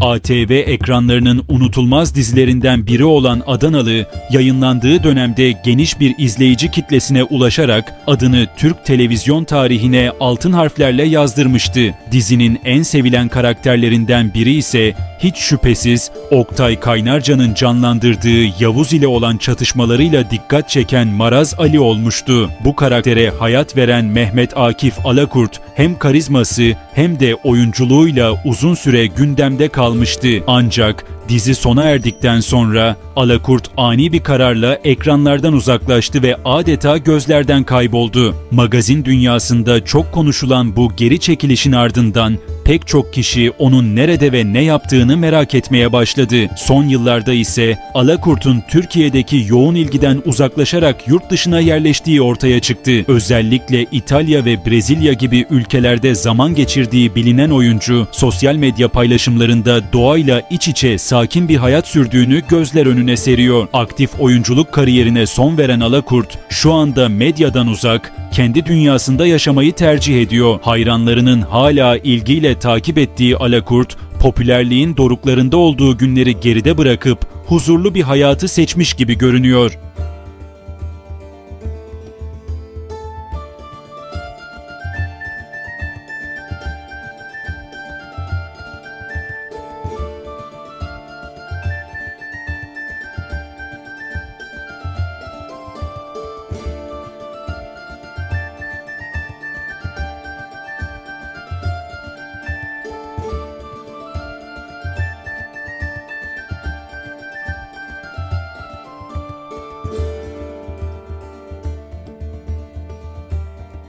ATV ekranlarının unutulmaz dizilerinden biri olan Adanalı, yayınlandığı dönemde geniş bir izleyici kitlesine ulaşarak adını Türk televizyon tarihine altın harflerle yazdırmıştı. Dizinin en sevilen karakterlerinden biri ise hiç şüphesiz Oktay Kaynarca'nın canlandırdığı Yavuz ile olan çatışmalarıyla dikkat çeken Maraz Ali olmuştu. Bu karaktere hayat veren Mehmet Akif Alakurt hem karizması hem de oyunculuğuyla uzun süre gündemde kalmıştı. Ancak dizi sona erdikten sonra Alakurt ani bir kararla ekranlardan uzaklaştı ve adeta gözlerden kayboldu. Magazin dünyasında çok konuşulan bu geri çekilişin ardından pek çok kişi onun nerede ve ne yaptığını merak etmeye başladı. Son yıllarda ise Alakurt'un Türkiye'deki yoğun ilgiden uzaklaşarak yurt dışına yerleştiği ortaya çıktı. Özellikle İtalya ve Brezilya gibi ülkelerde zaman geçirdiği bilinen oyuncu, sosyal medya paylaşımlarında doğayla iç içe sakin bir hayat sürdüğünü gözler önüne seriyor. Aktif oyunculuk kariyerine son veren Alakurt, şu anda medyadan uzak, kendi dünyasında yaşamayı tercih ediyor. Hayranlarının hala ilgiyle takip ettiği Alakurt, popülerliğin doruklarında olduğu günleri geride bırakıp huzurlu bir hayatı seçmiş gibi görünüyor.